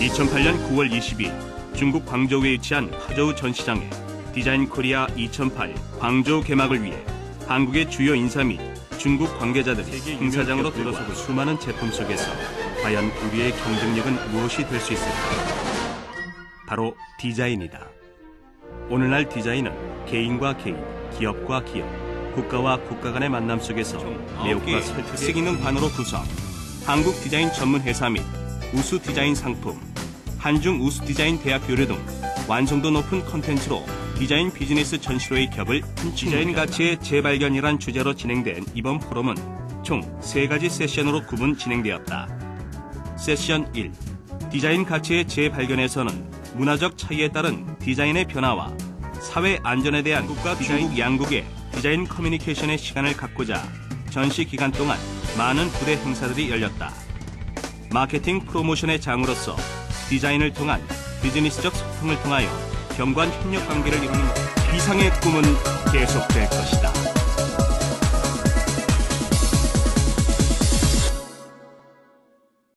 2008년 9월 22일 중국 광저우에 위치한 하저우 전시장에 디자인 코리아 2008 광저우 개막을 위해 한국의 주요 인사 및 중국 관계자들이 행사장으로 들어서고 수많은 제품 속에서 과연 우리의 경쟁력은 무엇이 될 수 있을까? 바로 디자인이다. 오늘날 디자인은 개인과 개인, 기업과 기업, 국가와 국가 간의 만남 속에서 매혹과 설득의 쓰기능 반으로 구성, 한국 디자인 전문 회사 및 우수 디자인 상품, 한중 우수 디자인 대학 교류 등 완성도 높은 컨텐츠로 디자인 비즈니스 전시로의 격을 디자인 가치의 재발견이란 주제로 진행된 이번 포럼은 총 세가지 세션으로 구분 진행되었다. 세션 1. 디자인 가치의 재발견에서는 문화적 차이에 따른 디자인의 변화와 사회 안전에 대한 국가 중국 양국의 디자인 커뮤니케이션의 시간을 갖고자 전시 기간 동안 많은 부대 행사들이 열렸다. 마케팅 프로모션의 장으로서 디자인을 통한 비즈니스적 소통을 통하여 경관 협력 관계를 이루는 이상의 꿈은 계속될 것이다.